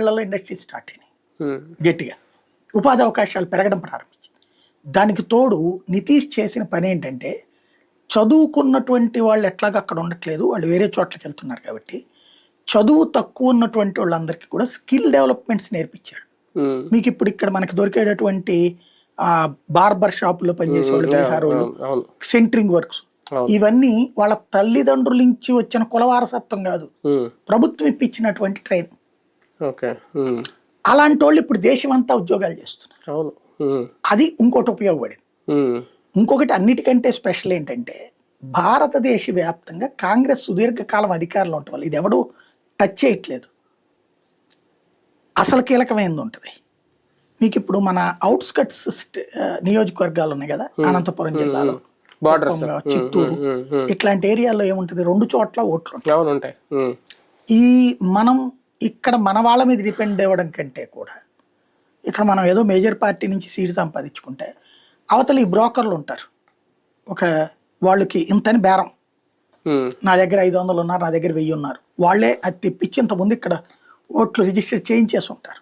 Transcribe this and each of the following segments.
ఏళ్ళలో industry start అయినాయి. గట్టిగా. ఉపాధి అవకాశాలు పెరగడం ప్రారంభించింది. దానికి తోడు నితీష్ చేసిన పని ఏంటంటే చదువుకున్నటువంటి వాళ్ళు ఎట్లాగా అక్కడ ఉండట్లేదు వాళ్ళు వేరే చోట్లకి వెళ్తున్నారు కాబట్టి చదువు తక్కువ ఉన్నటువంటి వాళ్ళందరికీ కూడా స్కిల్ డెవలప్మెంట్స్ నేర్పించాడు. మీకు ఇప్పుడు ఇక్కడ మనకి దొరికేటటువంటి బార్బర్ షాపులో పనిచేసే వాళ్ళు బీహార్ వాళ్ళు సెంట్రింగ్ వర్క్స్. ఇవన్నీ వాళ్ళ తల్లిదండ్రుల నుంచి వచ్చిన కుల వారసత్వం కాదు ప్రభుత్వం ఇప్పించినటువంటి ట్రైన్ ఓకే. అలాంటి వాళ్ళు ఇప్పుడు దేశం అంతా ఉద్యోగాలు చేస్తున్నారు. అవును. అది ఇంకోటి ఉపయోగపడింది. ఇంకొకటి అన్నిటికంటే స్పెషల్ ఏంటంటే భారతదేశ వ్యాప్తంగా కాంగ్రెస్ సుదీర్ఘకాలం అధికారంలో ఉండటం వల్ల ఇది ఎవడు టచ్ చేయట్లేదు. అసలు కీలకమైనది ఉంటుంది. మీకు ఇప్పుడు మన అవుట్స్కట్స్ నియోజకవర్గాలు ఉన్నాయి కదా అనంతపురం జిల్లాలో చిత్తూరు ఇట్లాంటి ఏరియాల్లో ఏముంటుంది? రెండు చోట్ల ఓట్లు ఉంటాయి. ఈ మనం ఇక్కడ మన వాళ్ళ మీద డిపెండ్ అవ్వడం కంటే కూడా ఇక్కడ మనం ఏదో మేజర్ పార్టీ నుంచి సీట్ సంపాదించుకుంటే అవతల ఈ బ్రోకర్లు ఉంటారు. ఒక వాళ్ళకి ఇంతని బేరం. నా దగ్గర ఐదు వందలు ఉన్నారు నా దగ్గర వెయ్యి ఉన్నారు. వాళ్ళే అది తెప్పించి ఇంతకుముందు ఇక్కడ ఓట్లు రిజిస్టర్ చేయించేసి ఉంటారు.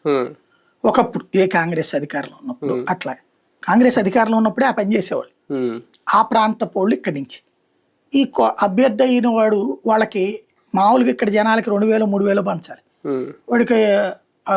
ఒకప్పుడు ఏ కాంగ్రెస్ అధికారంలో ఉన్నప్పుడు అట్లా. కాంగ్రెస్ అధికారంలో ఉన్నప్పుడే ఆ పని చేసేవాళ్ళు. ఆ ప్రాంత పోళ్ళు ఇక్కడి నుంచి. ఈ అభ్యర్థి అయిన వాడు వాళ్ళకి మామూలుగా ఇక్కడ జనాలకి రెండు వేలు మూడు వేలు పంచాలి. వాడికి ఆ,